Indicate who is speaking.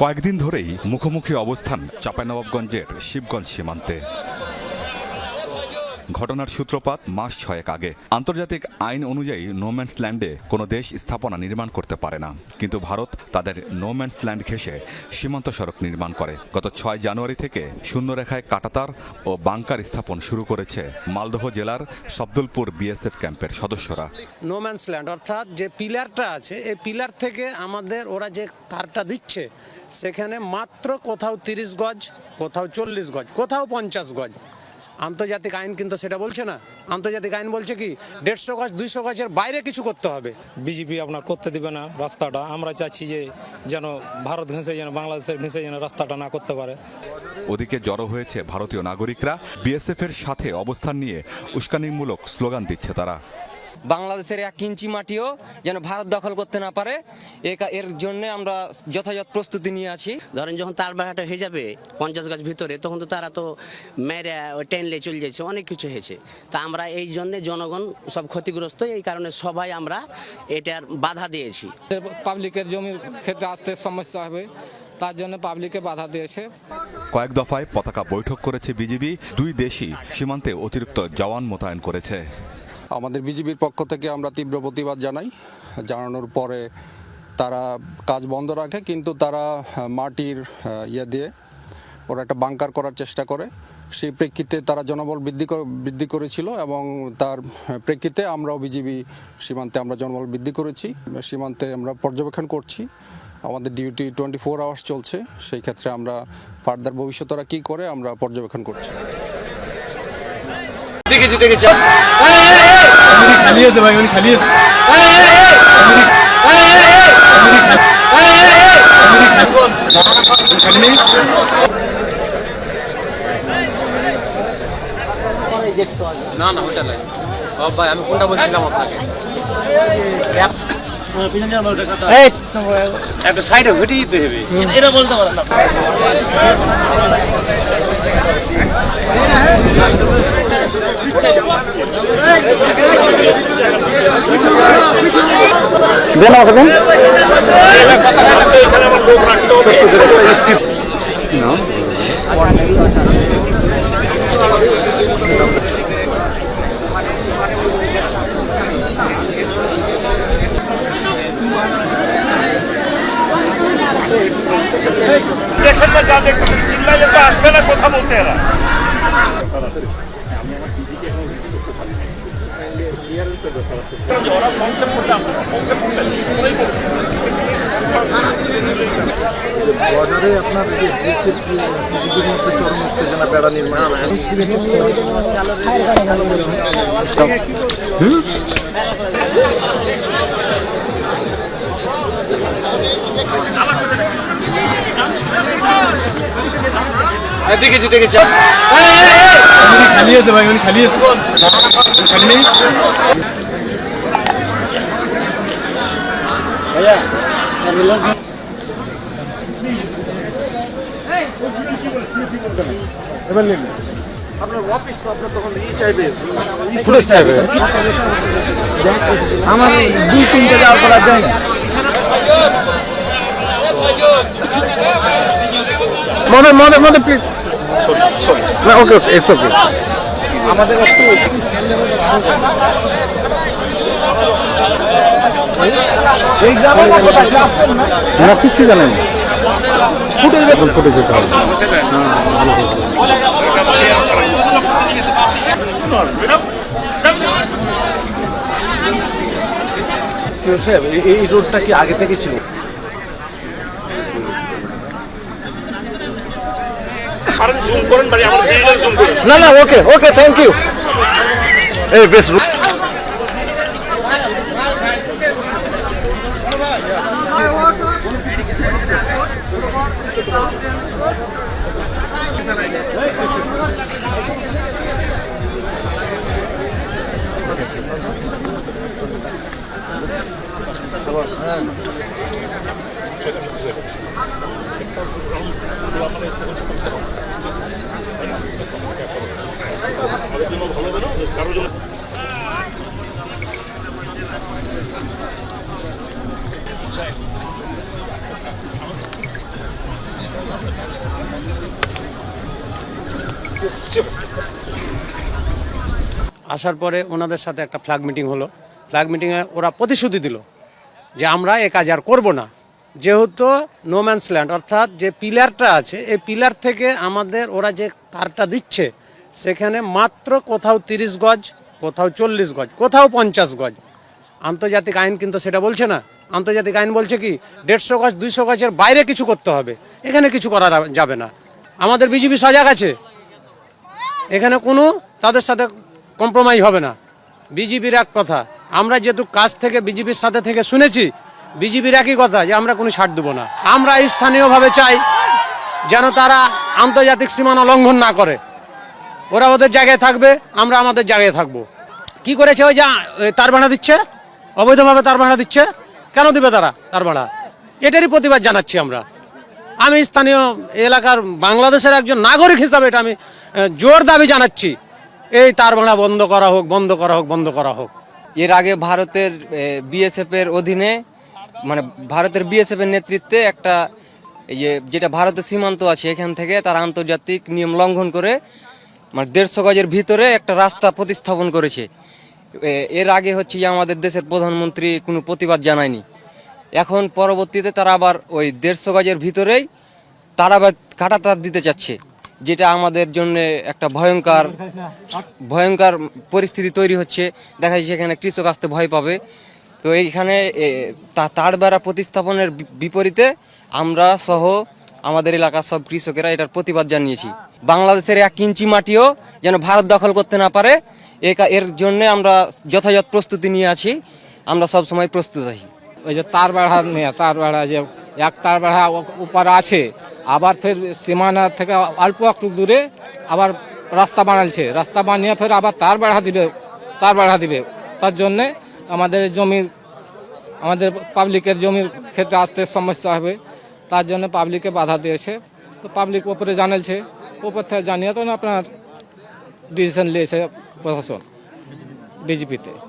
Speaker 1: কয়েকদিন ধরেই মুখোমুখি অবস্থান চাঁপাইনবাবগঞ্জের শিবগঞ্জ সীমান্তে। ঘটনার সূত্রপাত মাস ছয়েক আগে। আন্তর্জাতিক আইন অনুযায়ী নোম্যান্স ল্যান্ডে কোনো দেশ স্থাপনা নির্মাণ করতে পারে না। কিন্তু ভারত তাদের নোম্যান্স ল্যান্ড ঘেঁষে সীমান্ত সড়ক নির্মাণ করে। গত ছয় জানুয়ারি থেকে শূন্যরেখায় কাটাতার ও বাংকার স্থাপন শুরু করেছে মালদহ জেলার শব্দলপুর বিএসএফ ক্যাম্পের সদস্যরা।
Speaker 2: নোম্যান্স ল্যান্ড অর্থাৎ যে পিলারটা আছে, এই পিলার থেকে আমাদের ওরা যে তারটা দিচ্ছে, সেখানে মাত্র কোথাও তিরিশ গজ, কোথাও চল্লিশ গজ, কোথাও পঞ্চাশ গজ। আন্তর্জাতিক আইন কিন্তু সেটা বলছে না। আন্তর্জাতিক আইন বলছে কি দেড়শো গজ দুইশো গজের বাইরে কিছু করতে হবে।
Speaker 3: বিজেপি আপনার করতে দিবে না রাস্তাটা। আমরা চাচ্ছি যে যেন ভারত ঘেঁষে যেন বাংলাদেশের ঘেঁষে যেন রাস্তাটা না করতে পারে।
Speaker 1: ওদিকে জড়ো হয়েছে ভারতীয় নাগরিকরা। বিএসএফ এর সাথে অবস্থান নিয়ে উস্কানিমূলক স্লোগান দিচ্ছে তারা।
Speaker 4: বাংলাদেশের এক ইঞ্চি মাটিও যেন ভারত দখল করতে না পারে। এর জন্য আমরা যথাযথ প্রস্তুতি নিয়ে আছি।
Speaker 5: ধরেন যখন তার বাড়াটা হয়ে যাবে পঞ্চাশ গাছ ভিতরে তখন তো তারা তো মেরে টেনলে চলে যাচ্ছে অনেক কিছু হয়েছে। তা আমরা এই জন্যে জনগণ সব ক্ষতিগ্রস্ত এই কারণে সবাই আমরা এটার বাধা দিয়েছি।
Speaker 6: পাবলিকের জমির ক্ষেত্রে আসতে সমস্যা হবে তার জন্য পাবলিকে বাধা দিয়েছে।
Speaker 1: কয়েক দফায় পতাকা বৈঠক করেছে বিজিবি দুই দেশই সীমান্তে অতিরিক্ত জওয়ান মোতায়েন করেছে।
Speaker 7: আমাদের বিজিবির পক্ষ থেকে আমরা তীব্র প্রতিবাদ জানাই। জানানোর পরে তারা কাজ বন্ধ রাখে, কিন্তু তারা মাটির ইয়ে দিয়ে ওরা একটা বাংকার করার চেষ্টা করে। সেই প্রেক্ষিতে তারা জনবল বৃদ্ধি বৃদ্ধি করেছিল এবং তার প্রেক্ষিতে আমরাও বিজিবি সীমান্তে আমরা জনবল বৃদ্ধি করেছি। সীমান্তে আমরা পর্যবেক্ষণ করছি। আমাদের ডিউটি টোয়েন্টি ফোর আওয়ার্স চলছে। সেই ক্ষেত্রে আমরা ফার্দার ভবিষ্যৎ ওরা কী করে আমরা পর্যবেক্ষণ করছি।
Speaker 8: না না ওটা নাই। ও ভাই আমি কোনটা বলছিলাম আপনাকে? একটা সাইডে ঘুরিয়ে দিতে হবে। এটা বলতে পারেন না।
Speaker 9: দেখেন না যা দেখতেছেন চিল্লাইলে তো আসবে না কথা বলতে এরা। ওরা কনসেপ্ট করলে আপনারা কনসেপ্ট করলেন ওরাই বলছে।
Speaker 10: বর্ডারে আপনার এই যে মধ্যে চরম উত্তেজনা প্যারা নির্মাণ
Speaker 8: দেখেছি দেখেছি
Speaker 10: খালি আছে ভাই খালি আছে। খালি? নেই এবার আপনার অফিস তো আপনার তখন ই চাইবে। আমার দুই তিনটে যাওয়ার পর আর মনে মনে মনে প্লিজ না ওকে ওকে ইটস ওকে আমাদের একটু না কিচ্ছু জানেন ফুটে যাবে। ফুটে যেতে হবে। এই রোডটা কি আগে থেকে ছিল
Speaker 9: কারণ জুম করেন ভাই আমার জুম করেন
Speaker 10: না না ওকে ওকে থ্যাংক ইউ এই বেশ
Speaker 2: আসার পরে ওনাদের সাথে একটা ফ্ল্যাগ মিটিং হলো। ফ্ল্যাগ মিটিংয়ে ওরা প্রতিশ্রুতি দিল যে আমরা এ কাজ আর করব না। যেহেতু নোম্যান্স ল্যান্ড অর্থাৎ যে পিলারটা আছে, এই পিলার থেকে আমাদের ওরা যে তারটা দিচ্ছে সেখানে মাত্র কোথাও তিরিশ গজ, কোথাও চল্লিশ গজ, কোথাও পঞ্চাশ গজ। আন্তর্জাতিক আইন কিন্তু সেটা বলছে না। আন্তর্জাতিক আইন বলছে কি, দেড়শো গজ, দুইশো গজের বাইরে কিছু করতে হবে। এখানে কিছু করা যাবে না। আমাদের বিজেপি সজাগ আছে। এখানে কোনো তাদের সাথে কম্প্রোমাইজ হবে না। বিজেপির এক কথা, আমরা যেহেতু কাজ থেকে বিজেপির সাথে থেকে শুনেছি, বিজেপির একই কথা যে আমরা কোনো ছাড় দেবো না। আমরা স্থানীয়ভাবে চাই যেন তারা আন্তর্জাতিক সীমানা লঙ্ঘন না করে। ওরা ওদের জায়গায় থাকবে, আমরা আমাদের জায়গায় থাকব। কি করেছে ওই যে তার ভাড়া দিচ্ছে? অবৈধভাবে তার ভাড়া দিচ্ছে? কেন দিবে তারা, তার ভাড়া? এটারই প্রতিবাদ জানাচ্ছি আমরা। আমি স্থানীয় এলাকার বাংলাদেশের একজন নাগরিক হিসাবে এটা আমি জোর দাবি জানাচ্ছি। এই তার ভাড়া বন্ধ করা হোক, বন্ধ করা হোক, বন্ধ করা হোক।
Speaker 4: এর আগে ভারতের বিএসএফ এর অধীনে মানে ভারতের বিএসএফ এর নেতৃত্বে একটা যেটা ভারতের সীমান্ত আছে এখান থেকে, তারা আন্তর্জাতিক নিয়ম লঙ্ঘন করে মানে দেড়শো গজের ভিতরে একটা রাস্তা প্রতিস্থাপন করেছে। এর আগে হচ্ছে যে আমাদের দেশের প্রধানমন্ত্রী কোনো প্রতিবাদ জানায়নি। এখন পরবর্তীতে তারা আবার ওই দেড়শো গজের ভিতরেই তারা আবার কাটা তার দিতে চাচ্ছে, যেটা আমাদের জন্য একটা ভয়ঙ্কর ভয়ঙ্কর পরিস্থিতি তৈরি হচ্ছে। দেখা যাচ্ছে এখানে কৃষক আসতে ভয় পাবে। তো এইখানে তার বেড়া প্রতিস্থাপনের বিপরীতে আমরা সহ আমাদের এলাকার সব কৃষকেরা এটার প্রতিবাদ জানিয়েছি। বাংলাদেশের এক ইঞ্চি মাটিও যেন ভারত দখল করতে না পারে এর জন্য আমরা যথাযথ প্রস্তুতি নিয়ে আছি, আমরা সব সময় প্রস্তুত আছি।
Speaker 6: ওই যে তার বাড়া নিয়ে, তার বাড়া যে, এক তার বাড়া উপর আছে, আবার ফের সীমানা থেকে অল্প একটু দূরে আবার রাস্তা বানালছে রাস্তা বানিয়ে ফের আবার তার বাড়া দিবে, তার বাড়া দিবে। তার জন্যে আমাদের জমির, আমাদের পাবলিকের জমির ক্ষেত্রে আসতে সমস্যা হবে, তার জন্য পাবলিকে বাধা দিয়েছে। তো পাবলিক ওপরে জানালছে ওপর থেকে জানিয়ে তো আপনার ডিসিশন নিয়েছে প্রশাসন বিজেপিতে